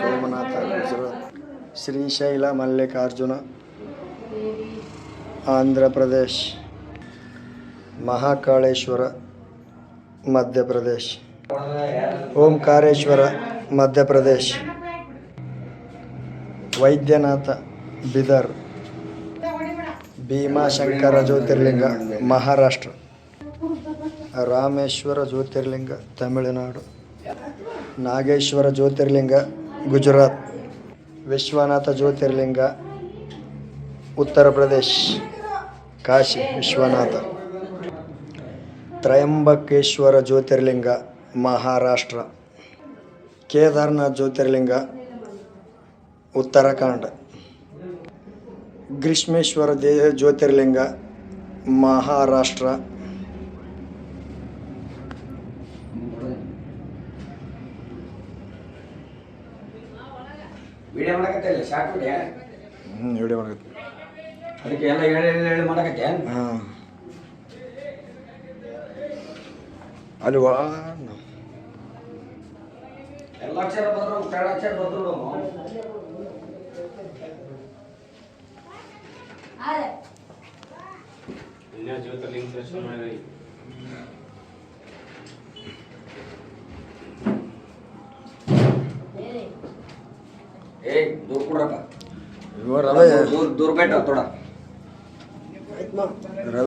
ಸೋಮನಾಥ ಗುಜರಾತ್ ಶ್ರೀಶೈಲ ಮಲ್ಲಿಕಾರ್ಜುನ, ಆಂಧ್ರ ಪ್ರದೇಶ್, ಮಹಾಕಾಳೇಶ್ವರ ಮಧ್ಯಪ್ರದೇಶ್ ಓಂಕಾರೇಶ್ವರ ಮಧ್ಯಪ್ರದೇಶ್ ವೈದ್ಯನಾಥ, ಬಿದರ್ ಭೀಮಾಶಂಕರ ಜ್ಯೋತಿರ್ಲಿಂಗ, ಮಹಾರಾಷ್ಟ್ರ, ರಾಮೇಶ್ವರ ಜ್ಯೋತಿರ್ಲಿಂಗ, ತಮಿಳುನಾಡು. ನಾಗೇಶ್ವರ ಜ್ಯೋತಿರ್ಲಿಂಗ, ಗುಜರಾತ್. ವಿಶ್ವನಾಥ ಜ್ಯೋತಿರ್ಲಿಂಗ, ಉತ್ತರ ಪ್ರದೇಶ್. ಕಾಶಿ ವಿಶ್ವನಾಥ. ತ್ರಯಂಬಕೇಶ್ವರ ಜ್ಯೋತಿರ್ಲಿಂಗ, ಮಹಾರಾಷ್ಟ್ರ. ಕೇದಾರ್ನಾಥ್ ಜ್ಯೋತಿರ್ಲಿಂಗ, ಉತ್ತರಾಖಂಡ. ಗ್ರೀಷ್ಮೇಶ್ವರ ದೇ Jyotirlinga, Maharashtra. Video ಮಾಡಕತ್ತಿಲ್ಲ short video ಹ್ಞೂ video ಮಾಡಕತ್ತಿ ಅದಕ್ಕೆ ಎಲ್ಲ ಹೇಳಿ ಹೇಳಿ ಹೇಳಿ ಮಾಡಕತ್ತೆ ಹಾಂ ಅಲ್ಲಿ ವಾ ಎಲ್ಲ ಅಕ್ಷರ ಬಂದ್ರು ಕನ್ನಡ ಅಕ್ಷರ ಬಂದ್ರು ಜ್ಯೋತಿರ್ಲಿಂಗ ದರ್ಶನ ಮಾಡಿ ಏಯ್ ದೂರ ಕೊಡ್ರಪ್ಪ ಇವ ರವೆ ದೂರ ದೂರ ಬೇಟ ತೊಡ ರವೆ